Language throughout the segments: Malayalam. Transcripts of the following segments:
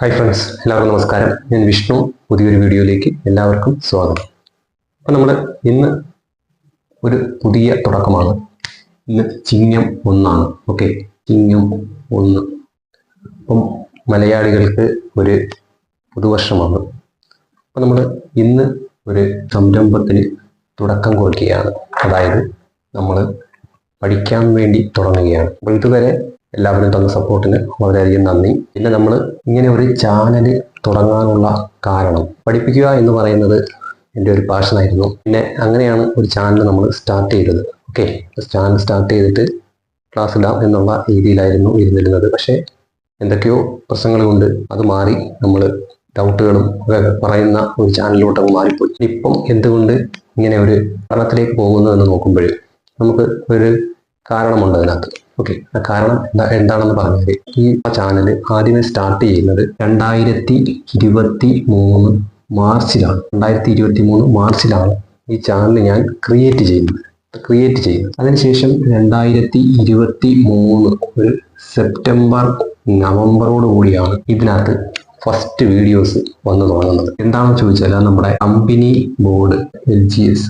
ഹായ് ഫ്രണ്ട്സ് എല്ലാവർക്കും നമസ്കാരം. ഞാൻ വിഷ്ണു. പുതിയൊരു വീഡിയോയിലേക്ക് എല്ലാവർക്കും സ്വാഗതം. അപ്പം നമ്മൾ ഇന്ന് ഒരു പുതിയ തുടക്കമാണ്. ഇന്ന് ചിങ്ങം ഒന്നാണ്. ഓക്കെ ചിങ്ങം ഒന്ന്. അപ്പം മലയാളികൾക്ക് ഒരു പുതുവർഷമാണ്. അപ്പം നമ്മൾ ഇന്ന് ഒരു സംരംഭത്തിന് തുടക്കം കുറിക്കുകയാണ്. അതായത് നമ്മൾ പഠിക്കാൻ വേണ്ടി തുടങ്ങുകയാണ്. അപ്പോൾ ഇതുവരെ എല്ലാവരും തന്ന സപ്പോർട്ടിന് വളരെയധികം നന്ദി. പിന്നെ നമ്മൾ ഇങ്ങനെ ഒരു ചാനൽ തുടങ്ങാനുള്ള കാരണം പഠിപ്പിക്കുക എന്ന് പറയുന്നത് എന്റെ ഒരു പാഷനായിരുന്നു പിന്നെ അങ്ങനെയാണ് ഒരു ചാനൽ നമ്മൾ സ്റ്റാർട്ട് ചെയ്തത്. ഓക്കെ ചാനൽ സ്റ്റാർട്ട് ചെയ്തിട്ട് ക്ലാസ് ഇടാം എന്നുള്ള രീതിയിലായിരുന്നു ഇരുന്നിരുന്നത്. പക്ഷേ എന്തൊക്കെയോ പ്രശ്നങ്ങൾ കൊണ്ട് അത് മാറി നമ്മൾ ഡൗട്ടുകളും ഒക്കെ പറയുന്ന ഒരു ചാനലിലോട്ട് അങ്ങ് മാറിപ്പോയി. ഇപ്പം എന്തുകൊണ്ട് ഇങ്ങനെ ഒരു പഠനത്തിലേക്ക് പോകുന്നു എന്ന് നോക്കുമ്പോൾ നമുക്ക് ഒരു കാരണമുണ്ട് അതിനകത്ത്. ഓക്കെ കാരണം എന്താ എന്താണെന്ന് പറഞ്ഞാൽ ഈ ചാനൽ ആദ്യമേ സ്റ്റാർട്ട് ചെയ്യുന്നത് രണ്ടായിരത്തി ഇരുപത്തി മൂന്ന് മാർച്ചിലാണ്. രണ്ടായിരത്തി ഇരുപത്തി മൂന്ന് മാർച്ചിലാണ് ഈ ചാനൽ ഞാൻ ക്രിയേറ്റ് ചെയ്യുന്നത്. ക്രിയേറ്റ് ചെയ്യുന്നത്. അതിനുശേഷം രണ്ടായിരത്തി ഇരുപത്തി മൂന്ന് ഒരു സെപ്റ്റംബർ നവംബറോട് കൂടിയാണ് ഇതിനകത്ത് ഫസ്റ്റ് വീഡിയോസ് വന്നു തുടങ്ങുന്നത്. എന്താണെന്ന് ചോദിച്ചാൽ നമ്മുടെ company board L G S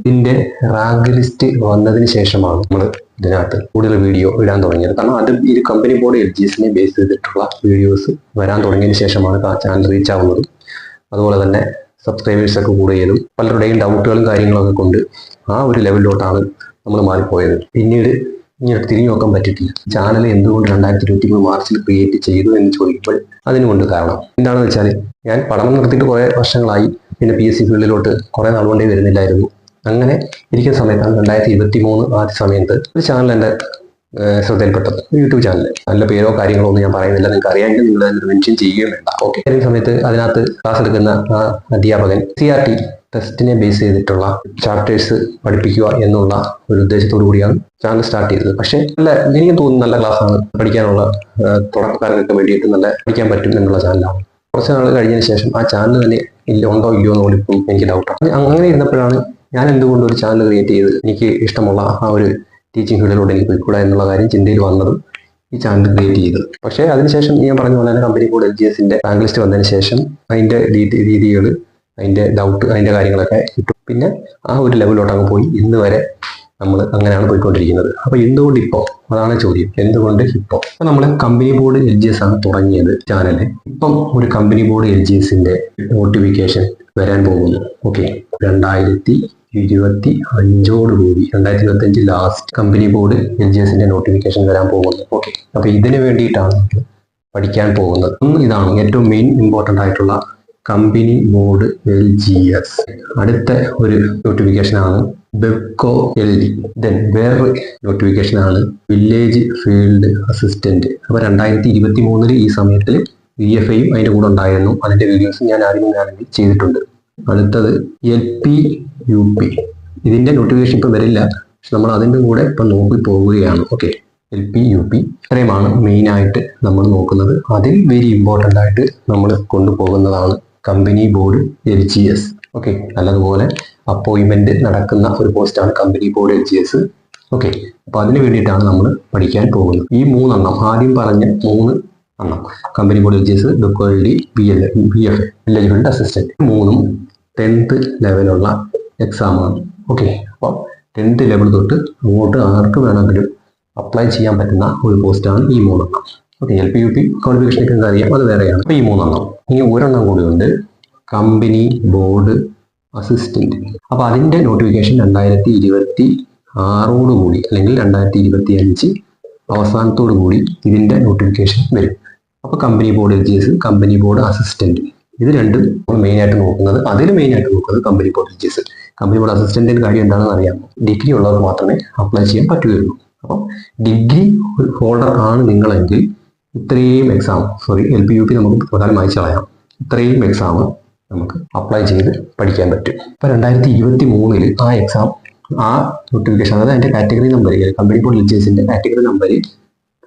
ഇതിന്റെ റാങ്ക് ലിസ്റ്റ് വന്നതിന് ശേഷമാണ് നമ്മൾ ഇതിനകത്ത് കൂടുതൽ വീഡിയോ ഇടാൻ തുടങ്ങിയത്. കാരണം അത് ഈ കമ്പനി ബോർഡ് എൽ ജി എസിനെ ബേസ് ചെയ്തിട്ടുള്ള വീഡിയോസ് വരാൻ തുടങ്ങിയതിന് ശേഷമാണ് ആ ചാനൽ റീച്ച് ആവുന്നത് അതുപോലെ തന്നെ സബ്സ്ക്രൈബേഴ്സ് ഒക്കെ കൂടുകയും പലരുടെയും ഡൗട്ടുകളും കാര്യങ്ങളൊക്കെ കൊണ്ട് ആ ഒരു ലെവലിലോട്ടാണ് നമ്മൾ മാറിപ്പോയത്. പിന്നീട് ഇങ്ങനെ തിരിഞ്ഞു നോക്കാൻ പറ്റിയിട്ടില്ല. ചാനൽ എന്തുകൊണ്ട് രണ്ടായിരത്തി ഇരുപത്തി മൂന്ന് മാർച്ചിൽ ക്രിയേറ്റ് ചെയ്തു എന്ന് ചോദിക്കുമ്പോൾ അതിനുകൊണ്ട് കാരണം. എന്താണെന്ന് വെച്ചാൽ ഞാൻ പഠനം നിർത്തിയിട്ട് കുറേ വർഷങ്ങളായി. പിന്നെ പി എസ് സി ഫീൽഡിലോട്ട് കുറേ നാളുകൊണ്ടേ വരുന്നില്ലായിരുന്നു. അങ്ങനെ ഇരിക്കുന്ന സമയത്താണ് രണ്ടായിരത്തി ഇരുപത്തി മൂന്ന് ആദ്യ സമയത്ത് ഒരു ചാനൽ എന്റെ ശ്രദ്ധയിൽപ്പെട്ടത്. യൂട്യൂബ് ചാനൽ നല്ല പേരോ കാര്യങ്ങളോ ഒന്നും ഞാൻ പറയുന്നില്ല. നിങ്ങൾക്ക് അറിയാമെങ്കിൽ നിങ്ങൾ അതിൽ മെൻഷൻ ചെയ്യുകയും വേണ്ട. ഓക്കെ അതേ സമയത്ത് അതിനകത്ത് ക്ലാസ് എടുക്കുന്ന ആ അധ്യാപകൻ സി ആർ ടി ടെസ്റ്റിനെ ബേസ് ചെയ്തിട്ടുള്ള ചാപ്റ്റേഴ്സ് പഠിപ്പിക്കുക എന്നുള്ള ഒരു ഉദ്ദേശത്തോടു കൂടിയാണ് ചാനൽ സ്റ്റാർട്ട് ചെയ്തത്. പക്ഷേ നല്ല എനിക്ക് തോന്നുന്നു നല്ല ക്ലാസ്സാണ് പഠിക്കാനുള്ള തുടക്കക്കാർക്കൊക്കെ വേണ്ടിയിട്ട് നല്ല പഠിക്കാൻ പറ്റും എന്നുള്ള ചാനലാണ് കുറച്ച് നാൾ കഴിഞ്ഞതിന് ശേഷം ആ ചാനൽ തന്നെ ഇല്ല ഉണ്ടോ ഇല്ലയോ എന്ന് പോലും എനിക്ക് ഡൗട്ടാണ് അങ്ങനെ ഇരുന്നപ്പോഴാണ് ഞാൻ എന്തുകൊണ്ട് ഒരു ചാനൽ ക്രിയേറ്റ് ചെയ്ത് എനിക്ക് ഇഷ്ടമുള്ള ആ ഒരു ടീച്ചിങ് ഫീൽഡിലൂടെ എനിക്ക് പോയിക്കൂടാ എന്നുള്ള കാര്യം ചിന്തയിൽ വന്നതും ഈ ചാനൽ ക്രിയേറ്റ് ചെയ്തത് പക്ഷേ അതിനുശേഷം ഞാൻ പറഞ്ഞ പോലെ തന്നെ കമ്പനി കൂടെ എൽ ജി എസിന്റെ റാങ്ക് ലിസ്റ്റ് വന്നതിന് ശേഷം അതിന്റെ രീതികൾ അതിന്റെ ഡൗട്ട് അതിന്റെ കാര്യങ്ങളൊക്കെ കിട്ടും പിന്നെ ആ ഒരു ലെവലിലോട്ട് അങ്ങ് പോയി. ഇന്ന് വരെ നമ്മൾ അങ്ങനെയാണ് പോയിക്കൊണ്ടിരിക്കുന്നത്. അപ്പൊ എന്തുകൊണ്ട് ഇപ്പോൾ അതാണ് ചോദ്യം. എന്തുകൊണ്ട് ഇപ്പോൾ അപ്പൊ നമ്മൾ company board L G S ആണ് തുടങ്ങിയത് ചാനൽ ഇപ്പം ഒരു കമ്പനി ബോർഡ് എൽ ജി എസിന്റെ നോട്ടിഫിക്കേഷൻ വരാൻ പോകുന്നു. ഓക്കെ രണ്ടായിരത്തി ഇരുപത്തി അഞ്ചോടുകൂടി രണ്ടായിരത്തി ഇരുപത്തി അഞ്ച് last company board L G എസിന്റെ നോട്ടിഫിക്കേഷൻ വരാൻ പോകുന്നത് ഓക്കെ അപ്പൊ ഇതിനു വേണ്ടിയിട്ടാണ് പഠിക്കാൻ പോകുന്നത്. ഇതാണ് ഏറ്റവും മെയിൻ ഇമ്പോർട്ടന്റ് ആയിട്ടുള്ള company board L G S അടുത്ത ഒരു നോട്ടിഫിക്കേഷൻ ആണ് ബെബ്കോ എൽ ഡി ദെൻ വേറൊരു നോട്ടിഫിക്കേഷൻ ആണ് വില്ലേജ് ഫീൽഡ് അസിസ്റ്റന്റ് അപ്പൊ രണ്ടായിരത്തി ഇരുപത്തി മൂന്നിൽ ഈ സമയത്തിൽ വി എഫ് ഐയും അതിന്റെ കൂടെ ഉണ്ടായിരുന്നു. അതിന്റെ വീഡിയോസ് ഞാൻ ആദ്യം ഞാനെങ്കിൽ ചെയ്തിട്ടുണ്ട്. അടുത്തത് എൽ പി യു പി ഇതിന്റെ നോട്ടിഫിക്കേഷൻ ഇപ്പം വരില്ല. പക്ഷെ നമ്മൾ അതിന്റെ കൂടെ ഇപ്പം നോക്കി പോവുകയാണ്. Okay L P U P ഇത്രയുമാണ് മെയിനായിട്ട് നമ്മൾ നോക്കുന്നത്. അതിൽ വെരി ഇമ്പോർട്ടന്റ് ആയിട്ട് നമ്മൾ കൊണ്ടുപോകുന്നതാണ് company board L G S okay നല്ലതുപോലെ അപ്പോയിൻമെന്റ് നടക്കുന്ന ഒരു പോസ്റ്റാണ് company board L G S okay അപ്പോൾ അതിന് വേണ്ടിയിട്ടാണ് നമ്മൾ പഠിക്കാൻ പോകുന്നത്. ഈ മൂന്നെണ്ണം ആദ്യം പറഞ്ഞ മൂന്ന് എണ്ണം. Company board L G S ഡൊക്കോ L D B L B F eligibility assistant മൂന്നും ടെൻത്ത് ലെവലുള്ള എക്സാമാണ് ഓക്കെ അപ്പോൾ ടെൻത്ത് ലെവൽ തൊട്ട് അങ്ങോട്ട് ആർക്ക് വേണമെങ്കിലും അപ്ലൈ ചെയ്യാൻ പറ്റുന്ന ഒരു പോസ്റ്റാണ് ഈ മൂന്നെണ്ണം. Okay L P U P ക്വാളിഫിക്കേഷനൊക്കെ അറിയാം അത് വേറെയാണ്. അപ്പോൾ ഈ മൂന്നെണ്ണം. ഇനി ഒരെണ്ണം കൂടിയുണ്ട് കമ്പനി ബോർഡ് അസിസ്റ്റന്റ് അപ്പോൾ അതിന്റെ നോട്ടിഫിക്കേഷൻ രണ്ടായിരത്തി ഇരുപത്തി ആറോട് കൂടി അല്ലെങ്കിൽ രണ്ടായിരത്തി ഇരുപത്തി അഞ്ച് അവസാനത്തോടു കൂടി ഇതിന്റെ നോട്ടിഫിക്കേഷൻ വരും. അപ്പോൾ company board L G S company board assistant ഇത് രണ്ടും നമ്മൾ മെയിനായിട്ട് നോക്കുന്നത്. അതിൽ മെയിനായിട്ട് നോക്കുന്നത് company board L G S company board അസിസ്റ്റന്റിന്റെ കാര്യം എന്താണെന്ന് അറിയാം. ഡിഗ്രി ഉള്ളവർ മാത്രമേ അപ്ലൈ ചെയ്യാൻ പറ്റുകയുള്ളൂ. അപ്പം ഡിഗ്രി ഹോൾഡർ ആണ് നിങ്ങളെങ്കിൽ ഇത്രയും exam sorry L P U P നമുക്ക് പ്രധാനം ചളയാം. ഇത്രയും എക്സാം നമുക്ക് അപ്ലൈ ചെയ്ത് പഠിക്കാൻ പറ്റും. ഇപ്പൊ രണ്ടായിരത്തി ഇരുപത്തി മൂന്നിൽ ആ എക്സാം ആ നോട്ടിഫിക്കേഷൻ അതായത് അതിന്റെ കാറ്റഗറി നമ്പർ കമ്പനി ബോർഡ് ലിജേഴ്സിന്റെ കാറ്റഗറി നമ്പർ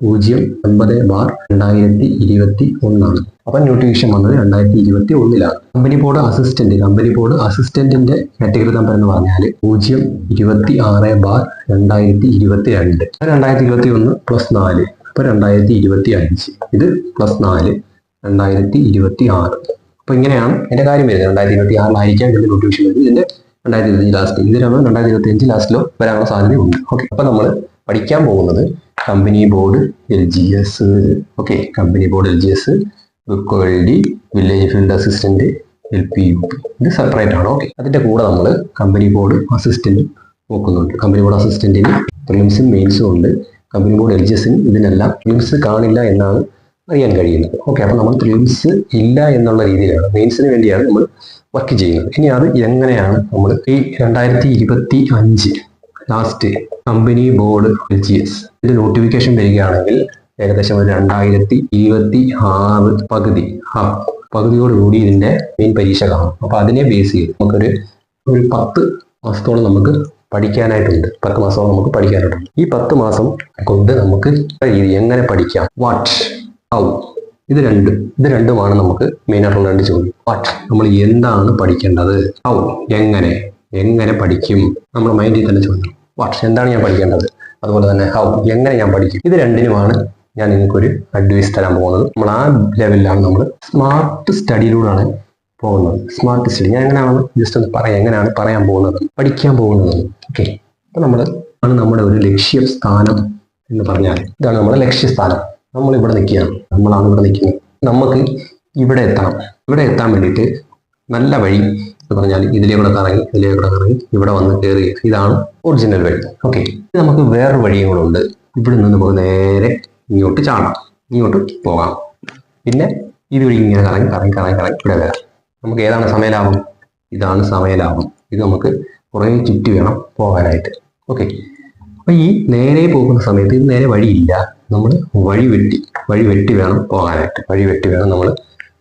പൂജ്യം ഒൻപത് ബാർ രണ്ടായിരത്തി ഇരുപത്തി ഒന്നാണ്. അപ്പൊ നോട്ടിഫിക്കേഷൻ വന്നത് രണ്ടായിരത്തി ഇരുപത്തി ഒന്നിലാണ്. Company board assistant company board അസിസ്റ്റന്റിന്റെ category number എന്ന് പറഞ്ഞാൽ പൂജ്യം ഇരുപത്തി ആറ് ബാർ രണ്ടായിരത്തി ഇരുപത്തി രണ്ട് രണ്ടായിരത്തി ഇരുപത്തി ഒന്ന് പ്ലസ് നാല്. അപ്പൊ രണ്ടായിരത്തി ഇരുപത്തി അഞ്ച്. ഇത് പ്ലസ് നാല് രണ്ടായിരത്തി ഇരുപത്തി ആറ്. അപ്പൊ ഇങ്ങനെയാണ് എന്റെ കാര്യം വരുന്നത്. രണ്ടായിരത്തി ഇരുപത്തി ആറിലായിരിക്കാം ഇതിന്റെ നോട്ടിഫിക്കേഷൻ വരുന്നത്. ഇതിന്റെ രണ്ടായിരത്തി ഇരുപത്തി ലാസ്റ്റ് ഇതിലാണ് രണ്ടായിരത്തി ഇരുപത്തി അഞ്ച് ലാസ്റ്റിലോ വരാനുള്ള സാധ്യതയുണ്ട്. ഓക്കെ അപ്പൊ നമ്മൾ പഠിക്കാൻ പോകുന്നത് company board L G S okay company board L G S D village field assistant L P U P ഇത് സെപ്പറേറ്റ് ആണ് ഓക്കെ അതിന്റെ കൂടെ നമ്മൾ കമ്പനി ബോർഡ് അസിസ്റ്റന്റ് നോക്കുന്നുണ്ട്. കമ്പനി ബോർഡ് അസിസ്റ്റന്റിന് പ്രിലിംസും മെയിൻസും ഉണ്ട്. കമ്പനി ബോർഡ് എൽ ജി എസിന് ഇതിനെല്ലാം പ്രിലിംസ് കാണില്ല എന്നാണ് അറിയാൻ കഴിയുന്നത്. ഓക്കെ അപ്പോൾ നമ്മൾ പ്രിലിംസ് ഇല്ല എന്നുള്ള രീതിയിലാണ്. മെയിൻസിന് വേണ്ടിയാണ് നമ്മൾ വർക്ക് ചെയ്യുന്നത്. ഇനി അത് എങ്ങനെയാണ് നമ്മൾ ഈ രണ്ടായിരത്തി ഇരുപത്തി അഞ്ച് last company board L G S ഇതിന്റെ നോട്ടിഫിക്കേഷൻ വരികയാണെങ്കിൽ ഏകദേശം ഒരു രണ്ടായിരത്തി ഇരുപത്തി ആറ് പകുതി. ആ പകുതിയോടുകൂടി ഇതിന്റെ മെയിൻ പരീക്ഷ കാണും. അപ്പൊ അതിനെ ബേസ് ചെയ്ത് നമുക്കൊരു ഒരു പത്ത് മാസത്തോളം നമുക്ക് പഠിക്കാനായിട്ടുണ്ട്. പത്ത് മാസത്തോളം നമുക്ക് പഠിക്കാനായിട്ടുണ്ട്. ഈ പത്ത് മാസം കൊണ്ട് നമുക്ക് എങ്ങനെ പഠിക്കാം? വാട്ട് ഹൗ ഇത് രണ്ട് ഇത് രണ്ടുമാണ് നമുക്ക് മെയിൻ ആയിട്ടുള്ള രണ്ട് ചോദ്യം. വാട്ട് നമ്മൾ എന്താണ് പഠിക്കേണ്ടത്? ഹൗ എങ്ങനെ? എങ്ങനെ പഠിക്കും നമ്മുടെ മൈൻഡിൽ തന്നെ ചോദിക്കും. വാട്ട്? എന്താണ് ഞാൻ പഠിക്കേണ്ടത്? അതുപോലെ തന്നെ ഹൗ എങ്ങനെ ഞാൻ പഠിക്കും? ഇത് രണ്ടിനുമാണ് ഞാൻ നിങ്ങൾക്കൊരു അഡ്വൈസ് തരാൻ പോകുന്നത്. നമ്മൾ ആ ലെവലിലാണ് നമ്മൾ സ്മാർട്ട് സ്റ്റഡിയിലൂടെയാണ് പോകുന്നത്. സ്മാർട്ട് സ്റ്റഡി ഞാൻ എങ്ങനെയാണ്? ജസ്റ്റ് ഒന്ന് പറയാം. എങ്ങനെയാണ് പറയാൻ പോകുന്നത്? പഠിക്കാൻ പോകുന്നത്. ഓക്കെ അപ്പൊ നമ്മൾ ആണ് നമ്മുടെ ഒരു ലക്ഷ്യ സ്ഥാനം എന്ന് പറഞ്ഞാൽ ഇതാണ് നമ്മുടെ ലക്ഷ്യസ്ഥാനം. നമ്മൾ ഇവിടെ നിൽക്കുകയാണ്. നമ്മളാണ് ഇവിടെ നിൽക്കുന്നത്. നമുക്ക് ഇവിടെ എത്തണം. ഇവിടെ എത്താൻ വേണ്ടിയിട്ട് നല്ല വഴി പറഞ്ഞാൽ ഇതിലേ കൂടെ കറങ്ങി ഇതിലേ കൂടെ കറങ്ങി ഇവിടെ വന്ന് കയറി. ഇതാണ് ഒറിജിനൽ വഴി. ഓക്കെ നമുക്ക് വേറൊരു വഴിയും കൂടെ ഉണ്ട്. ഇവിടെ നിന്ന് നമുക്ക് നേരെ ഇങ്ങോട്ട് ചാടാം. ഇങ്ങോട്ട് പോകാം. പിന്നെ ഇതുവഴി ഇങ്ങനെ കറങ്ങി കറങ്ങി കറങ്ങി കറങ്ങി ഇവിടെ വരാം. നമുക്ക് ഏതാണ് സമയലാഭം? ഇതാണ് സമയലാഭം. ഇത് നമുക്ക് കുറേ ചുറ്റി വേണം പോകാനായിട്ട്. ഓക്കെ അപ്പൊ ഈ നേരെ പോകുന്ന സമയത്ത് ഇത് നേരെ വഴിയില്ല. നമ്മൾ വഴി വെട്ടി വഴി വെട്ടി വേണം പോകാനായിട്ട്. വഴി വെട്ടി വേണം നമ്മൾ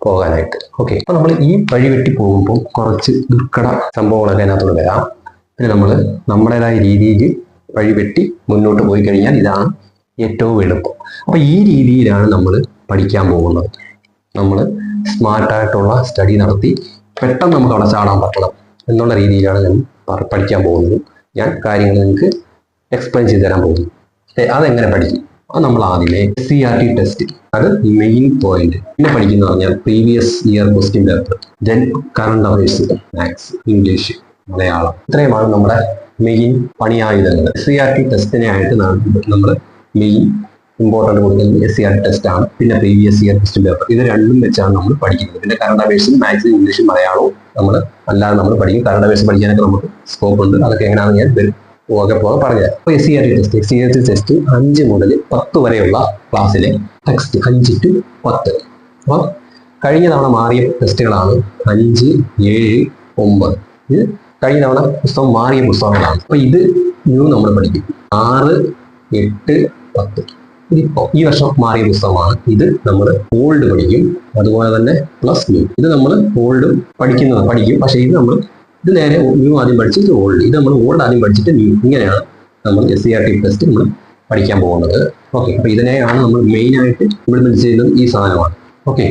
പോകാനായിട്ട്. ഓക്കെ അപ്പൊ നമ്മൾ ഈ വഴി വെട്ടി പോകുമ്പോൾ കുറച്ച് ദുർഘട സംഭവങ്ങളൊക്കെ അതിനകത്തോട് വരാം. പിന്നെ നമ്മൾ നമ്മുടേതായ രീതിയിൽ വഴി വെട്ടി മുന്നോട്ട് പോയി കഴിഞ്ഞാൽ ഇതാണ് ഏറ്റവും എളുപ്പം. അപ്പൊ ഈ രീതിയിലാണ് നമ്മൾ പഠിക്കാൻ പോകുന്നത്. നമ്മൾ സ്മാർട്ടായിട്ടുള്ള സ്റ്റഡി നടത്തി പെട്ടെന്ന് നമുക്ക് അവിടെ ചാടാൻ പറ്റണം എന്നുള്ള രീതിയിലാണ് ഞാൻ പഠിക്കാൻ പോകുന്നത്. ഞാൻ കാര്യങ്ങൾ നിങ്ങൾക്ക് എക്സ്പ്ലെയിൻ ചെയ്തു തരാൻ പോകുന്നു. അതെങ്ങനെ പഠിക്കും? അത് നമ്മൾ ആദ്യമേ S C R T test അത് മെയിൻ പോയിന്റ് പിന്നെ പഠിക്കുന്ന പറഞ്ഞാൽ previous year question paper then current affairs maths English Malayalam. ഇത്രയുമാണ് നമ്മുടെ മെയിൻ പണിയായുധങ്ങൾ. എസ് സി ആർ ടി ടെസ്റ്റിനെ ആയിട്ട് നമ്മൾ മെയിൻ ഇമ്പോർട്ടന്റ് കൊടുക്കുന്നത് എസ് സി ആർ ടെസ്റ്റ് ആണ്. പിന്നെ പ്രീവിയസ് ഇയർ ക്വസ്റ്റ്യൻ പേപ്പർ ഇത് രണ്ടും വെച്ചാണ് നമ്മൾ പഠിക്കുന്നത്. പിന്നെ കറണ്ട് അഫയേഴ്സും മാത്സും ഇംഗ്ലീഷും മലയാളവും നമ്മൾ അല്ലാതെ നമ്മൾ പഠിക്കും. കറണ്ട് അഫയേഴ്സ് പഠിക്കാനൊക്കെ നമുക്ക് സ്കോപ്പ് ഉണ്ട്. അതൊക്കെ എങ്ങനെയാണെന്ന് ഞാൻ വരും. പോകെ പോകെ പറഞ്ഞത് അപ്പോൾ S C R T test S C R T test അഞ്ച് മുതൽ പത്ത് വരെയുള്ള ക്ലാസ്സിലെ ടെക്സ്റ്റ് അഞ്ച് ടു പത്ത്. അപ്പോൾ കഴിഞ്ഞ തവണ മാറിയ ടെസ്റ്റുകളാണ് അഞ്ച് ഏഴ് ഒമ്പത്. ഇത് കഴിഞ്ഞ തവണ പുസ്തകം മാറിയ പുസ്തകങ്ങളാണ്. അപ്പോൾ ഇത് ന്യൂ നമ്മൾ പഠിക്കും. ആറ് എട്ട് പത്ത്. ഇതിപ്പോ ഈ വർഷം മാറിയ പുസ്തകമാണ്. ഇത് നമ്മൾ ഓൾഡ് പഠിക്കും. അതുപോലെ തന്നെ പ്ലസ് ന്യൂ. ഇത് നമ്മൾ ഓൾഡ് പഠിക്കുന്നത് പഠിക്കും. പക്ഷേ ഇത് നമ്മൾ ഇത് നേരെ ന്യൂ ആദ്യം പഠിച്ചിട്ട് ഓൾഡ് ഇത് നമ്മൾ ഓൾഡ് ആദ്യം പഠിച്ചിട്ട് ന്യൂ ഇങ്ങനെയാണ് നമ്മൾ S C R T test നമ്മൾ പഠിക്കാൻ പോകുന്നത്. ഓക്കെ അപ്പൊ ഇതിനെയാണ് നമ്മൾ മെയിൻ ആയിട്ട് ഇംപ്ലിമെന്റ് ചെയ്യുന്നത്? ഈ സാധനമാണ്. ഓക്കെ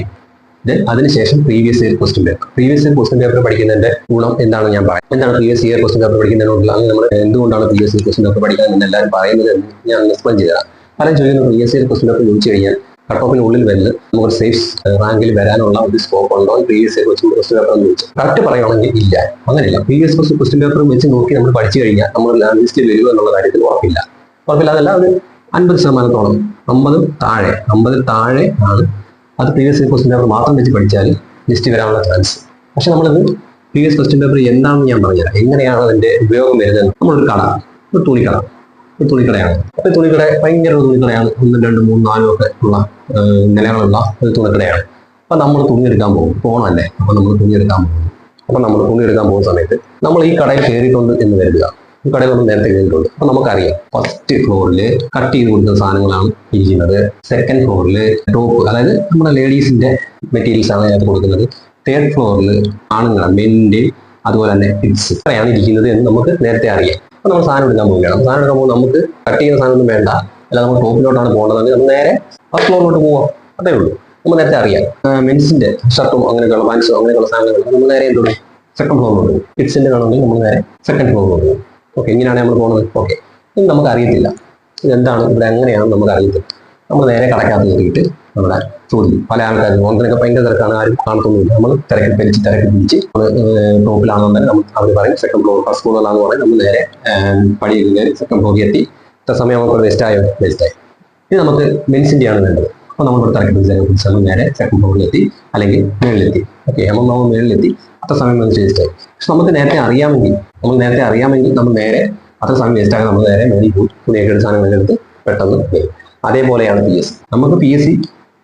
ദെൻ അതിനുശേഷം previous year question paper previous year question paper പഠിക്കുന്നതിന്റെ ഗുണം എന്താണെന്ന് ഞാൻ പറയാം. എന്താണ് പ്രീവിയസ് ഇയർ ക്വസ്റ്റ്യൻ പേപ്പർ പഠിക്കുന്നതിനുള്ള അങ്ങനെ നമ്മൾ എന്തുകൊണ്ടാണ് പ്രീവിയസ് ഇയർ ക്വസ്റ്റ്യൻ പേപ്പർ പഠിക്കാൻ എന്ന് എല്ലാവരും പറയുന്നത് ഞാൻ എക്സ്പ്ലെയിൻ ചെയ്തതാണ് പല ചോദ്യങ്ങൾ പ്രീവിയസ് ഇയർ ക്വസ്റ്റ്യൻ പേപ്പർ ചോദിച്ചു കഴിഞ്ഞാൽ കട്ട് ഓഫിനുള്ളിൽ വരുന്നത് നമുക്ക് സേഫ് റാങ്കിൽ വരാനുള്ള ഒരു സ്കോപ്പ് ഉണ്ടോ? P S C question question paper എന്ന് ചോദിച്ചു കറക്റ്റ് പറയുകയാണെങ്കിൽ ഇല്ല. അങ്ങനെയില്ല. എസ് ക്വസ്റ്റ്യൻ ക്വസ്റ്റ്യൻ പേപ്പർ വെച്ച് നോക്കി നമ്മൾ പഠിച്ചു കഴിഞ്ഞാൽ നമ്മൾ ലിസ്റ്റിൽ വരുമോ എന്നുള്ള കാര്യത്തിൽ ഉറപ്പില്ല. ഉറപ്പില്ല അതല്ല ഒരു അൻപത് ശതമാനത്തോളം. അമ്പത് താഴെ അമ്പതിൽ താഴെ ആണ് അത് പ്രീവിയസ് ഇയർ ക്വസ്റ്റ്യൻ പേപ്പർ മാത്രം വെച്ച് പഠിച്ചാൽ ലിസ്റ്റ് വരാനുള്ള ചാൻസ് പക്ഷെ നമ്മളിത് പ്രീവിയസ് ക്വസ്റ്റ്യൻ പേപ്പർ എന്താണെന്ന് ഞാൻ പറഞ്ഞുതരാം. എങ്ങനെയാണ് അതിന്റെ ഉപയോഗം വരുന്നത്? നമ്മളൊരു കട ഒരു തുണിക്കട. ഒരു തുണിക്കടയാണ്. അപ്പൊ ഈ തുണിക്കട ഭയങ്കര ഒരു തുണിക്കടയാണ്. ഒന്നും രണ്ടും മൂന്നും നാലും ഒക്കെ ഉള്ള നിലകളുള്ള ഒരു തുണിക്കടയാണ്. അപ്പൊ നമ്മൾ തുണി എടുക്കാൻ പോകും. പോകണമല്ലേ അപ്പൊ നമ്മൾ തുണി എടുക്കാൻ പോകും. അപ്പൊ നമ്മൾ തുണി എടുക്കാൻ പോകുന്ന സമയത്ത് നമ്മൾ ഈ കടയിൽ കയറിയിട്ടുണ്ട് എന്ന് കരുതുക. ഈ കടയിൽ നമ്മൾ നേരത്തെ കയറിയിട്ടുണ്ട്. അപ്പൊ നമുക്കറിയാം. ഫസ്റ്റ് ഫ്ലോറിൽ കട്ട് ചെയ്ത് കൊടുക്കുന്ന സാധനങ്ങളാണ് ഇരിക്കുന്നത്. സെക്കൻഡ് ഫ്ലോറിൽ ടോപ്പ് അതായത് നമ്മുടെ ലേഡീസിന്റെ മെറ്റീരിയൽസ് ആണ് അതിനകത്ത് കൊടുക്കുന്നത്. തേർഡ് ഫ്ലോറിൽ ആണുങ്ങളാണ് മെന്നിന്റെ അതുപോലെ തന്നെ കിഡ്സ് ഇത്രയാണ് ഇരിക്കുന്നത് എന്ന് നമുക്ക് നേരത്തെ അറിയാം. അപ്പൊ നമ്മൾ സാധനം എടുക്കാൻ പോവുകയാണ്. സാധനം എടുക്കാൻ പോകുമ്പോൾ നമുക്ക് കട്ട് ചെയ്യുന്ന സാധനം ഒന്നും വേണ്ട. അല്ല നമ്മൾ ടോപ്പിലോട്ടാണ് പോകേണ്ടതെങ്കിൽ നമ്മൾ നേരെ ഫസ്റ്റ് ഫ്ലോറിലോട്ട് പോവാം. അതേ ഉള്ളൂ. നമ്മൾ നേരത്തെ അറിയാം. മെൻസിന്റെ ഷർട്ടും അങ്ങനെയൊക്കെയുള്ള പാൻസും അങ്ങനെയൊക്കെയുള്ള സാധനങ്ങൾ നമ്മൾ നേരെ എന്ത് ചെയ്യും സെക്കൻഡ് ഫ്ലോറിലോട്ട് കിഡ്സിന്റെ കാണുമെങ്കിൽ നമ്മൾ നേരെ സെക്കൻഡ് ഫ്ലോറിലോട്ട് ഓക്കെ ഇങ്ങനെയാണ് നമ്മൾ പോകുന്നത് ഓക്കെ ഇത് നമുക്ക് അറിയത്തില്ല. ഇതെന്താണ്? ഇവിടെ എങ്ങനെയാണ് നമുക്ക് അറിയത്തില്ല. നമ്മൾ നേരെ കടക്കാത്ത കയറിയിട്ട് നമ്മുടെ ചോദിക്കും പല ആൾക്കാരും ഓണത്തിനൊക്കെ ഭയങ്കര തിരക്കാണ്. ആരും കാണത്തൊന്നുമില്ല. നമ്മൾ തിരക്കി പിരിച്ച് തിരക്കി പിടിച്ച് ടോപ്പിലാണെന്നുണ്ടെങ്കിൽ നമ്മൾ അവർ പറയും. സെക്കൻഡ് ഫ്ലോർ ഫസ്റ്റ് ഫ്ലോറിലാണെന്ന് പറഞ്ഞാൽ നമ്മൾ നേരെ പടി കയറി സെക്കൻഡ് ഫ്ലോറിൽ എത്തി. ഇത്ര സമയം നമുക്ക് വേസ്റ്റ് ആയോ? വേസ്റ്റ് ആയി. ഇനി നമുക്ക് മെൻസിന്റെ ആണ് വേണ്ടത്. അപ്പോൾ നമ്മൾ ഇവിടെ തിരക്കി നേരെ സെക്കൻഡ് ഫ്ലോറിലെത്തി അല്ലെങ്കിൽ മേളിലെത്തി. ഓക്കെ നമ്മൾ നമ്മൾ മേളിലെത്തി. അത്ര സമയം നമ്മൾ വേസ്റ്റ് ആയി. പക്ഷെ നമുക്ക് നേരത്തെ അറിയാമെങ്കിൽ നമ്മൾ നേരത്തെ അറിയാമെങ്കിൽ നമ്മൾ നേരെ അത്ര സമയം വേസ്റ്റ് ആകാൻ നമ്മൾ നേരെ മേളിൽ പോയി തുണിയൊക്കെ എടുത്ത് സാധനങ്ങളെടുത്ത് പെട്ടെന്ന് വരും. അതേപോലെയാണ് പി എസ് നമുക്ക് പി എസ് സി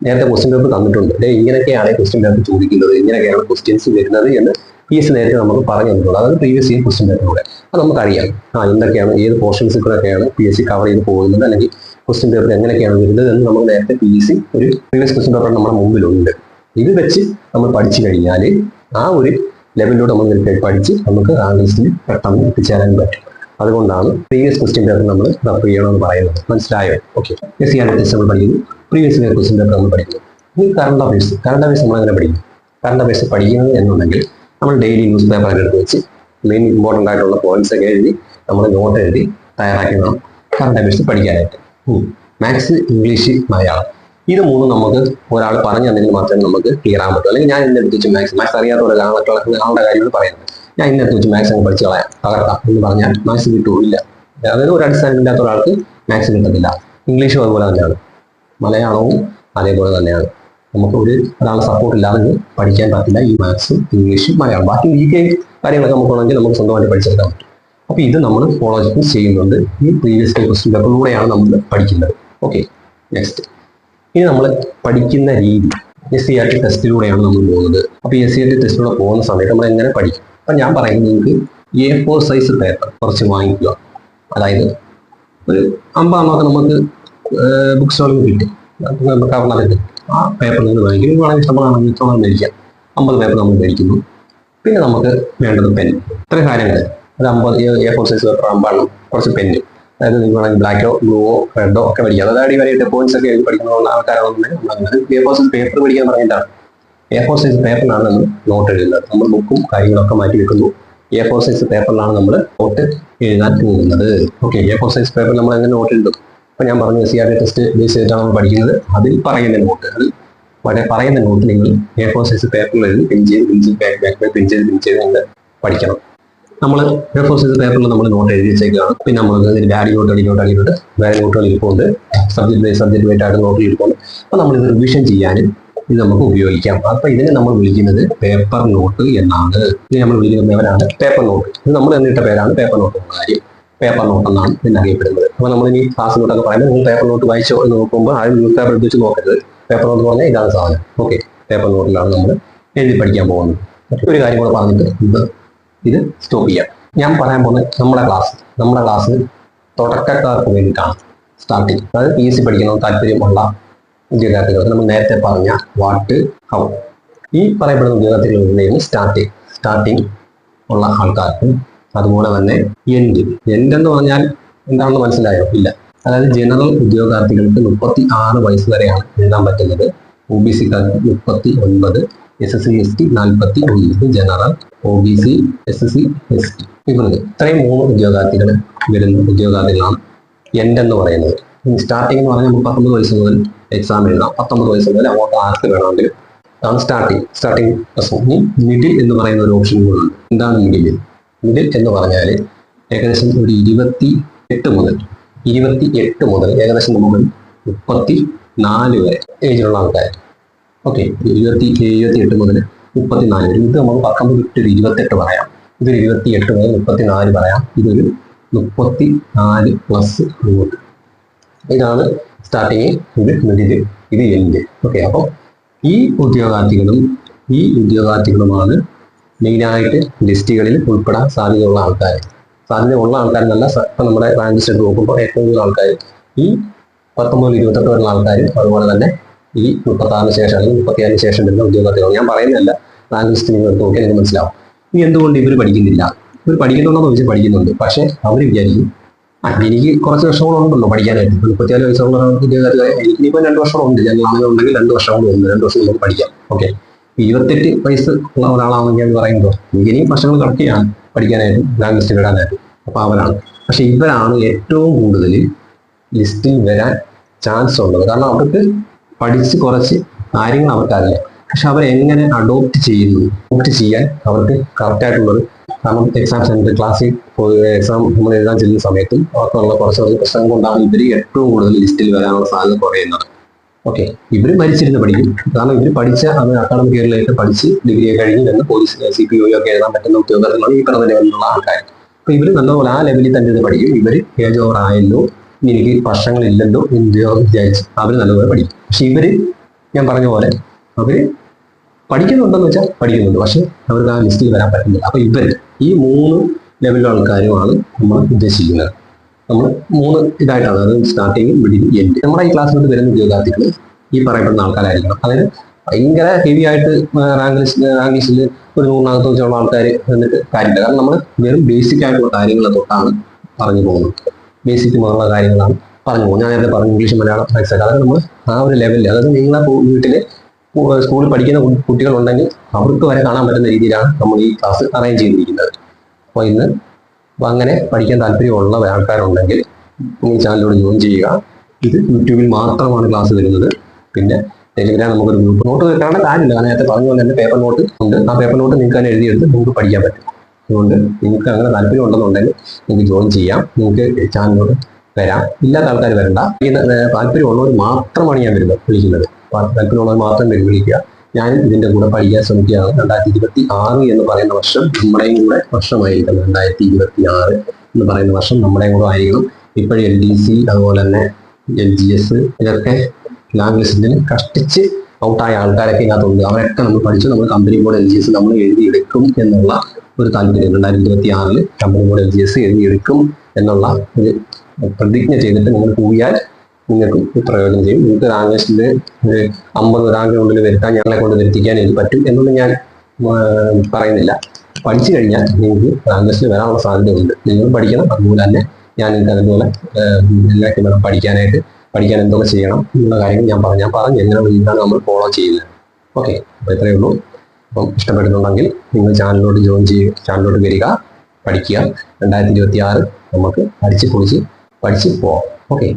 നേരത്തെ ക്വസ്റ്റ്യൻ പേപ്പർ തന്നിട്ടുണ്ട്. ദേ ഇങ്ങനെയൊക്കെയാണ് ക്വസ്റ്റ്യൻ പേപ്പർ ചോദിക്കുന്നത്. ഇങ്ങനെയൊക്കെയാണ് ക്വസ്റ്റ്യൻസ് വരുന്നത് എന്ന് എസ് നേരത്തെ നമുക്ക് പറഞ്ഞു തന്നിട്ടുണ്ട് അതായത് പ്രീവിയസ് ഇയർ ക്വസ്റ്റ്യൻ പേപ്പറിലൂടെ അത് നമുക്കറിയാം. ആ എന്തൊക്കെയാണ് ഏത് പോർഷൻസ് കൂടെയൊക്കെയാണ് പി എസ് സി കവർ ചെയ്ത് പോകുന്നത് അല്ലെങ്കിൽ ക്വസ്റ്റ്യൻ പേപ്പർ എങ്ങനെയൊക്കെയാണ് വരുന്നത് എന്ന് നമ്മൾ നേരത്തെ പി എസ് സി ഒരു പ്രീവിയസ് ക്വസ്റ്റ്യൻ പേപ്പർ നമ്മുടെ മുമ്പിലുണ്ട്. ഇത് വെച്ച് നമ്മൾ പഠിച്ചു കഴിഞ്ഞാൽ ആ ഒരു ലെവലിലൂടെ നമ്മൾ പഠിച്ച് നമുക്ക് ആ ലിസ്റ്റിൽ പെട്ടെന്ന് എത്തിച്ചേരാൻ പറ്റും. അതുകൊണ്ടാണ് പ്രീവിയസ് ക്വസ്റ്റ്യൻ പേപ്പർ നമ്മൾ റെഫർ ചെയ്യണമെന്ന് പറയുന്നത്. മനസ്സിലായോ? ഓക്കെ എസ് സി ആർ നമ്മൾ പഠിക്കുന്നു. പ്രീവിയസ് ഇയർ ക്വസ്റ്റ്യൻ പേപ്പർ നമ്മൾ പഠിക്കുന്നു. ഇനി കറണ്ട് അഫയേഴ്സ് കറണ്ട് അഫയേഴ്സ് നമ്മൾ എങ്ങനെ പഠിക്കും? കറണ്ട് അഫയേഴ്സ് പഠിക്കുന്നത് എന്നുണ്ടെങ്കിൽ നമ്മൾ ഡെയിലി ന്യൂസ് പേപ്പർ എടുത്ത് വെച്ച് മെയിൻ ഇമ്പോർട്ടന്റ് ആയിട്ടുള്ള പോയിന്റ്സ് ഒക്കെ എഴുതി നമ്മൾ നോട്ട് എഴുതി തയ്യാറാക്കി വേണം കറണ്ട് അഫയേഴ്സ് പഠിക്കാനായിട്ട്. മാത്സ് ഇംഗ്ലീഷ് മലയാളം ഇത് മൂന്നും നമുക്ക് ഒരാൾ പറഞ്ഞു തന്നെങ്കിൽ മാത്രമേ നമുക്ക് ക്ലിയർ ആകാൻ പറ്റൂ. അല്ലെങ്കിൽ ഞാൻ ഇന്ന് എടുത്ത് വെച്ച് മാത്സ് മാത്സ് അറിയാത്ത ഒരാളൊക്കെ ആളുടെ കാര്യങ്ങൾ പറയുന്നത് ഞാൻ ഇന്നത്തെ വെച്ച് മാത്സ് അങ്ങ് പഠിച്ച് കളയാം. തകർക്കാം എന്ന് പറഞ്ഞാൽ മാത്സ് കിട്ടൂല്ല. അതായത് ഒരു അടിസ്ഥാനം ഇല്ലാത്ത ഒരാൾക്ക് മാത്സ് കിട്ടത്തില്ല. ഇംഗ്ലീഷും അതുപോലെ തന്നെയാണ്. മലയാളവും അതേപോലെ തന്നെയാണ്. നമുക്ക് ഒരു ഒരാളെ സപ്പോർട്ട് ഇല്ലാതെ പഠിക്കാൻ പറ്റില്ല ഈ മാത്സും ഇംഗ്ലീഷും മലയാളം. ബാക്കി ഈ കാര്യങ്ങളൊക്കെ നമുക്ക് വേണമെങ്കിൽ നമുക്ക് സ്വന്തമായിട്ട് പഠിച്ചെടുക്കാൻ പറ്റും. അപ്പോൾ ഇത് നമ്മൾ ഫോളോ ചെയ്യുന്നുണ്ട് ഈ പ്രീവിയസ് ക്വസ്റ്റ്യൻ പേപ്പറിലൂടെയാണ് നമ്മൾ പഠിക്കുന്നത്. ഓക്കെ നെക്സ്റ്റ് ഇനി നമ്മൾ പഠിക്കുന്ന രീതി എസ് സി ആർ ടി ടെസ്റ്റിലൂടെയാണ് നമ്മൾ പോകുന്നത്. അപ്പോൾ എസ് സി ആർ ടി ടെസ്റ്റിലൂടെ പോകുന്ന സമയത്ത് നമ്മൾ എങ്ങനെ പഠിക്കും? അപ്പം ഞാൻ പറയുന്നത് നിങ്ങൾക്ക് എ ഫോർ സൈസ് പേപ്പർ കുറച്ച് വാങ്ങിക്കുക. അതായത് ഒരു അമ്പാമൊക്കെ നമുക്ക് ബുക്ക് സ്റ്റോളിൽ കിട്ടും. നമുക്ക് കിട്ടും. ആ പേപ്പർ നിങ്ങൾ വാങ്ങിക്കും. വളരെ ഇഷ്ടമാണ് ഇഷ്ടമാണ് മേടിക്കാം. അമ്പത് പേപ്പർ നമ്മൾ മേടിക്കുന്നു. പിന്നെ നമുക്ക് വേണ്ടത് പെൻ ഇത്രയും കാര്യങ്ങൾ ഒരു അമ്പത് എ ഫോർ സൈസ് പേപ്പർ അമ്പാണ് കുറച്ച് പെന്ന് അതായത് നിങ്ങൾ വേണമെങ്കിൽ ബ്ലാക്കോ ബ്ലൂവോ റെഡോ ഒക്കെ പഠിക്കാം അതായത് അടിവരായിട്ട് പോയിന്റ്സ് ഒക്കെ എഴുതി പഠിക്കുന്ന ആൾക്കാരാണെന്നുണ്ടെങ്കിൽ നമ്മൾ അങ്ങനെ എ ഫോർ സൈസ് പേപ്പർ പഠിക്കാൻ പറഞ്ഞിട്ടാണ് എ ഫോർ സൈസ് പേപ്പറിലാണ് നമ്മൾ നോട്ട് എഴുതുന്നത്. നമ്മൾ ബുക്കും കാര്യങ്ങളൊക്കെ മാറ്റി വെക്കുന്നു. എ ഫോർ സൈസ് പേപ്പറിലാണ് നമ്മൾ നോട്ട് എഴുതാൻ പോകുന്നത്. Okay A four size paper നമ്മൾ എങ്ങനെ നോട്ട് എഴുതും? അപ്പം ഞാൻ പറഞ്ഞു C R D test base ചെയ്തിട്ടാണ് നമ്മൾ പഠിക്കുന്നത്. അതിൽ പറയുന്ന നോട്ട് അതിൽ വളരെ പറയുന്ന നോട്ട് നിങ്ങൾ എ ഫോർ സൈസ് പേപ്പറിൽ എഴുതി പിൻ ചെയ്ത് പിൻ ചെയ്ത് ബാക്ക് ബാക്ക് പിൻ ചെയ്ത് പിൻ ചെയ്ത് നിങ്ങൾ പഠിക്കണം. നമ്മൾ റെഫോസ് ചെയ്ത പേപ്പറിൽ നമ്മൾ നോട്ട് എഴുതി വെച്ചേക്കാണ്. പിന്നെ നമ്മൾ ഇതിൽ അടിയിലോട്ട് അടിയിലോട്ട് അടിയിലോട്ട് വേറെ നോട്ടുകൾ ഇരിപ്പുണ്ട്. സബ്ജക്ട് ബൈ സബ്ജക്ട് ആയിട്ട് നോട്ട് ഇരിപ്പുണ്ട്. അപ്പോൾ നമ്മൾ ഇത് റിവിഷൻ ചെയ്യാനും ഇത് നമുക്ക് ഉപയോഗിക്കാം. അപ്പൊ ഇതിനെ നമ്മൾ വിളിക്കുന്നത് പേപ്പർ നോട്ട് എന്നാണ്. ഇതിനെ നമ്മൾ വിളിക്കുന്ന പേരാണ് പേപ്പർ നോട്ട് ഇത് നമ്മൾ എന്നിട്ട പേരാണ് പേപ്പർ നോട്ട് എന്ന കാര്യം. പേപ്പർ നോട്ട് എന്നാണ് ഇതിന് അറിയപ്പെടുന്നത്. അപ്പൊ നമ്മൾ ഇനി ക്ലാസ് നോട്ടൊക്കെ പറയുമ്പോൾ നിങ്ങൾ പേപ്പർ നോട്ട് വായിച്ചോ എന്ന് നോക്കുമ്പോൾ ആ ന്യൂസ് പേപ്പർ എടുത്ത് നോക്കരുത്. പേപ്പർ നോട്ട് പറഞ്ഞാൽ ഇതാണ് സാധനം. ഓക്കെ പേപ്പർ നോട്ടിലാണ് നമ്മൾ എഴുതി പഠിക്കാൻ പോകുന്നത്. ഒരു കാര്യം കൂടെ പറഞ്ഞിട്ട് ഇത് ഇത് സ്റ്റോപ്പ് ചെയ്യാം. ഞാൻ പറയാൻ പോകുന്നത് നമ്മുടെ ക്ലാസ് നമ്മുടെ ക്ലാസ് തുടക്കക്കാർക്ക് വേണ്ടിയിട്ടാണ് സ്റ്റാർട്ടിങ് അതായത് പി എസ് സി പഠിക്കുന്ന താല്പര്യമുള്ള ഉദ്യോഗാർത്ഥികൾക്ക് നമ്മൾ നേരത്തെ പറഞ്ഞ വാട്ട് ഹൗ ഈ പറയപ്പെടുന്ന ഉദ്യോഗാർത്ഥികൾ സ്റ്റാർട്ടിങ് സ്റ്റാർട്ടിങ് ഉള്ള ആൾക്കാർക്കും അതുപോലെ തന്നെ എൻഡ് എൻഡ് എന്ന് പറഞ്ഞാൽ എന്താണെന്ന് മനസ്സിലായോ? ഇല്ല. അതായത് ജനറൽ ഉദ്യോഗാർത്ഥികൾക്ക് മുപ്പത്തി ആറ് വയസ്സ് വരെയാണ് എഴുതാൻ പറ്റുന്നത്. ഒ ബി സിക്കാർക്ക് മുപ്പത്തി ഒൻപത് S S C S T നാൽപ്പത്തി ഒന്ന് general O B C S S C S T ഇവരുണ്ട് ഇത്രയും മൂന്ന് ഉദ്യോഗാർത്ഥികൾ വരുന്ന ഉദ്യോഗാർത്ഥികളാണ് എന്റെ എന്ന് പറയുന്നത് സ്റ്റാർട്ടിംഗ് എന്ന് പറഞ്ഞാൽ പത്തൊമ്പത് വയസ്സ് മുതൽ എക്സാം എഴുതാം. പത്തൊമ്പത് വയസ്സ് മുതൽ അങ്ങോട്ട് ആർക്ക് വേണമെങ്കിലും അതാണ് സ്റ്റാർട്ടിങ് സ്റ്റാർട്ടിങ് പ്രശ്നം ഇനി മിഡിൽ എന്ന് പറയുന്ന ഒരു ഓപ്ഷൻ കൂടെ ഉണ്ട്. എന്താണ് മിഡിൽ മിഡിൽ എന്ന് പറഞ്ഞാൽ ഏകദേശം ഒരു ഇരുപത്തി എട്ട് മുതൽ ഇരുപത്തി എട്ട് മുതൽ ഏകദേശം നമുക്ക് മുപ്പത്തി നാല് വരെ ഏജിലുള്ള ആൾക്കാർ ഓക്കെ ഇരുപത്തി ഇരുപത്തി എട്ട് മുതൽ മുപ്പത്തിനാല്. വരെ ഇത് നമുക്ക് പത്തൊമ്പത് ഒരു ഇരുപത്തെട്ട് പറയാം. ഇതൊരു ഇരുപത്തി എട്ട് മുതൽ മുപ്പത്തി നാല് പറയാം. ഇതൊരു മുപ്പത്തി നാല് പ്ലസ് അങ്ങോട്ട് ഇതാണ് സ്റ്റാർട്ടിങ് ഇത് മിഡിൽ ഇത് എൻഡ് ഓക്കെ അപ്പോൾ ഈ ഉദ്യോഗാർത്ഥികളും ഈ ഉദ്യോഗാർത്ഥികളുമാണ് മെയിനായിട്ട് ലിസ്റ്റുകളിൽ ഉൾപ്പെടാൻ സാധ്യതയുള്ള ആൾക്കാർ സാധ്യതയുള്ള ആൾക്കാരെന്നല്ല നല്ല ഇപ്പം നമ്മുടെ റാങ്ക് ലിസ്റ്റ് നോക്കുമ്പോൾ ഏറ്റവും കൂടുതൽ ആൾക്കാർ ഈ പത്തൊമ്പത് ഇരുപത്തെട്ട് വരുന്ന ആൾക്കാർ അതുപോലെ തന്നെ ഈ മുപ്പത്താറിന് ശേഷം അല്ലെങ്കിൽ മുപ്പത്തിയാറിന് ശേഷം വരുന്ന ഉദ്യോഗാർത്ഥികൾ. ഞാൻ പറയുന്നില്ല റാങ്ക് നിങ്ങൾ എടുത്ത് നോക്കിയാൽ നിങ്ങൾക്ക് മനസ്സിലാവും. ഇനി എന്തുകൊണ്ട് ഇവർ പഠിക്കുന്നില്ല? ഇവർ പഠിക്കുന്നുണ്ടോ എന്ന് ചോദിച്ചാൽ പഠിക്കുന്നുണ്ട്. പക്ഷേ അവർ വിചാരിക്കും ആ എനിക്ക് കുറച്ച് വർഷങ്ങളുണ്ടല്ലോ പഠിക്കാനായിട്ട്. മുപ്പത്തിയാൽ വയസ്സുള്ള വയസ്സുള്ള എനിക്ക് എനിക്കിനിപ്പോൾ രണ്ട് വർഷമുണ്ട് ഞാൻ ഉണ്ടെങ്കിൽ രണ്ട് വർഷം കൊണ്ട് ഉണ്ട് രണ്ട് വർഷം നമുക്ക് പഠിക്കാം. ഓക്കെ. ഇരുപത്തെട്ട് വയസ്സ് ഉള്ള ഒരാളാണെങ്കിൽ എന്ന് പറയുമ്പോൾ എനിക്കിനിയും വർഷങ്ങൾ കിടക്കുകയാണ് പഠിക്കാനായിട്ട് റാങ്ക് ലിസ്റ്റിൽ ഇടാനായിട്ട് അപ്പോൾ അവരാണ്. പക്ഷെ ഇവരാണ് ഏറ്റവും കൂടുതൽ ലിസ്റ്റിൽ വരാൻ ചാൻസ് ഉള്ളത്. കാരണം അവർക്ക് പഠിച്ച് കുറച്ച് കാര്യങ്ങൾ അവർക്കറിയാം. പക്ഷെ അവരെങ്ങനെ അഡോപ്റ്റ് ചെയ്യുന്നു? അഡോപ്റ്റ് ചെയ്യാൻ അവർക്ക് കറക്റ്റ് ആയിട്ടുള്ളത് കാരണം എക്സാം സെന്റർ ക്ലാസ്സിൽ എക്സാം നമ്മൾ എഴുതാൻ ചെല്ലുന്ന സമയത്തും അവർക്കുള്ള കുറച്ച് കുറച്ച് പ്രശ്നം കൊണ്ടാണ് ഇവർ ഏറ്റവും കൂടുതൽ ലിസ്റ്റിൽ വരാനുള്ള സാധ്യത കുറയുന്നത്. ഓക്കെ ഇവർ മരിച്ചിരുന്ന് പഠിക്കും. കാരണം ഇവർ പഠിച്ച അത് അക്കാഡമിക് ഇയറിലേക്ക് പഠിച്ച് ഡിഗ്രി കഴിഞ്ഞ് തന്നെ പോലീസ് സി പി ഒക്കെ എഴുതാൻ പറ്റുന്ന ഉദ്യോഗസ്ഥരാണ് ഈ പറഞ്ഞ ലെവലിലുള്ള ആൾക്കാർ അപ്പൊ ഇവർ നല്ലപോലെ ആ ലെവലിൽ തന്നെ ഇത് പഠിക്കും. ഇവർ ഏജ് ഓവർ ആയല്ലോ. എനിക്ക് വർഷങ്ങളില്ലല്ലോ എന്തെയോ വിചാരിച്ച് അവർ നല്ലപോലെ പഠിക്കും. പക്ഷെ ഇവർ ഞാൻ പറഞ്ഞ പോലെ അവർ പഠിക്കുന്നുണ്ടെന്ന് വെച്ചാൽ പഠിക്കുന്നുണ്ട്. പക്ഷെ അവർക്ക് ആ ലിസ്റ്റിൽ വരാൻ പറ്റുന്നില്ല. അപ്പൊ ഇവർ ഈ മൂന്ന് ലെവലിലുള്ള ആൾക്കാരുമാണ് നമ്മൾ ഉദ്ദേശിക്കുന്നത്. നമ്മൾ മൂന്ന് ഇതായിട്ടാണ്. അത് സ്റ്റാർട്ടിങ് മിഡിൽ എൻഡ് നമ്മുടെ ഈ ക്ലാസ്സിലോട്ട് വരുന്ന ഉദ്യോഗാർത്ഥികൾ ഈ പറയപ്പെടുന്ന ആൾക്കാരായിരിക്കണം. അതായത് ഭയങ്കര ഹെവി ആയിട്ട് റാങ്ക് ലിസ്റ്റ് റാങ്ക് ലിസ്റ്റിൽ ഒരു നൂറിനകത്ത് വെച്ചുള്ള ആൾക്കാർ എന്നിട്ട് കാര്യമില്ല. കാരണം നമ്മൾ വെറും ബേസിക് ആയിട്ടുള്ള കാര്യങ്ങളെ തൊട്ടാണ് പറഞ്ഞു പോകുന്നത്. ബേസിക് മുതലുള്ള കാര്യങ്ങളാണ് പറഞ്ഞു? ഞാൻ നേരത്തെ പറഞ്ഞു ഇംഗ്ലീഷ് മലയാളം മാത്സ് അതൊക്കെ നമ്മൾ ആ ഒരു ലെവലിൽ അതായത് നിങ്ങളെ വീട്ടിൽ സ്കൂളിൽ പഠിക്കുന്ന കുട്ടികളുണ്ടെങ്കിൽ അവർക്ക് വരെ കാണാൻ പറ്റുന്ന രീതിയിലാണ് നമ്മൾ ഈ ക്ലാസ് അറേഞ്ച് ചെയ്തിരിക്കുന്നത്. അപ്പോൾ ഇന്ന് അങ്ങനെ പഠിക്കാൻ താല്പര്യമുള്ള ആൾക്കാരുണ്ടെങ്കിൽ ഈ ചാനലിലൂടെ ജോയിൻ ചെയ്യുക. ഇത് യൂട്യൂബിൽ മാത്രമാണ് ക്ലാസ് വരുന്നത്. പിന്നെ ടെലിഗ്രാം നമുക്കൊരു ഗ്രൂപ്പ് നോട്ട് വെക്കാനുള്ള കാര്യമില്ല. കാരണം നേരത്തെ പറഞ്ഞു പോലെ തന്നെ പേപ്പർ നോട്ട് ഉണ്ട്. ആ പേപ്പർ നോട്ട് നിങ്ങൾക്ക് തന്നെ എഴുതിയെടുത്ത് നിങ്ങൾക്ക് പഠിക്കാൻ പറ്റും. അതുകൊണ്ട് നിങ്ങൾക്ക് അങ്ങനെ താല്പര്യം ഉണ്ടെന്നുണ്ടെങ്കിൽ നിങ്ങൾക്ക് ജോയിൻ ചെയ്യാം. നിങ്ങൾക്ക് ചാനലിലോട്ട് വരാം. ഇല്ലാത്ത ആൾക്കാർ വരണ്ട. താല്പര്യമുള്ളവർ മാത്രമാണ് ഞാൻ വരുന്നത് വിളിക്കുന്നത്. താല്പര്യമുള്ളവർ മാത്രം വരും വിളിക്കുക ഞാൻ ഇതിന്റെ കൂടെ പഠിക്കാൻ ശ്രമിക്കുകയാണ്. രണ്ടായിരത്തി ഇരുപത്തി ആറ് എന്ന് പറയുന്ന വർഷം നമ്മുടെയും കൂടെ വർഷമായിരിക്കണം. രണ്ടായിരത്തി ഇരുപത്തി ആറ് എന്ന് പറയുന്ന വർഷം നമ്മുടെയും കൂടെ ആയിരിക്കണം. ഇപ്പോഴും എൽ ഡി സി അതുപോലെ തന്നെ എൽ ജി എസ് ഇതൊക്കെ ലാംഗ് ലിസ്റ്റിന് കഷ്ടിച്ച് ഔട്ടായ ആൾക്കാരൊക്കെ ഇതിനകത്തുണ്ട്. അവരൊക്കെ നമ്മൾ പഠിച്ചു. നമ്മൾ company board L G S നമ്മൾ എഴുതിയെടുക്കും എന്നുള്ള ഒരു താല്പര്യം. രണ്ടായിരത്തി ഇരുപത്തി ആറിൽ company board L G S എഴുതിയെടുക്കും. എന്നുള്ള ഒരു പ്രതിജ്ഞ ചെയ്തിട്ട് നിങ്ങൾ പോയാൽ നിങ്ങൾക്ക് പ്രയോജനം ചെയ്യും. നിങ്ങൾക്ക് റാങ്ക് ലിസ്റ്റിൽ ഒരു അമ്പത് റാങ്കിനുള്ളിൽ വരുത്താൻ ഞങ്ങളെ കൊണ്ട് വരുത്തിക്കാൻ എനിക്ക് പറ്റും എന്നൊന്നും ഞാൻ പറയുന്നില്ല. പഠിച്ചു കഴിഞ്ഞാൽ നിങ്ങൾക്ക് റാങ്ക് ലിസ്റ്റിൽ വരാനുള്ള സാധ്യതയുണ്ട്. നിങ്ങൾ പഠിക്കണം. അതുപോലെ തന്നെ ഞാൻ നിങ്ങൾക്ക് അതുപോലെ എല്ലാവർക്കും വേണം പഠിക്കാനായിട്ട് പഠിക്കാൻ എന്തൊക്കെ ചെയ്യണം എന്നുള്ള കാര്യങ്ങൾ ഞാൻ പറഞ്ഞു. ഞാൻ പറഞ്ഞു എങ്ങനെ വീണ്ടാണ് നമ്മൾ ഫോളോ ചെയ്യുന്നത്. ഓക്കെ അപ്പോൾ ഇത്രയേ ഉള്ളൂ. അപ്പം ഇഷ്ടപ്പെടുന്നുണ്ടെങ്കിൽ നിങ്ങൾ ചാനലിലോട്ട് ജോയിൻ ചെയ്യുക ചാനലിലോട്ട് വരിക. പഠിക്കുക. രണ്ടായിരത്തി ഇരുപത്തി ആറ് നമുക്ക് അടിച്ച് പൊളിച്ച് പഠിച്ച് പോവാം. ഓക്കെ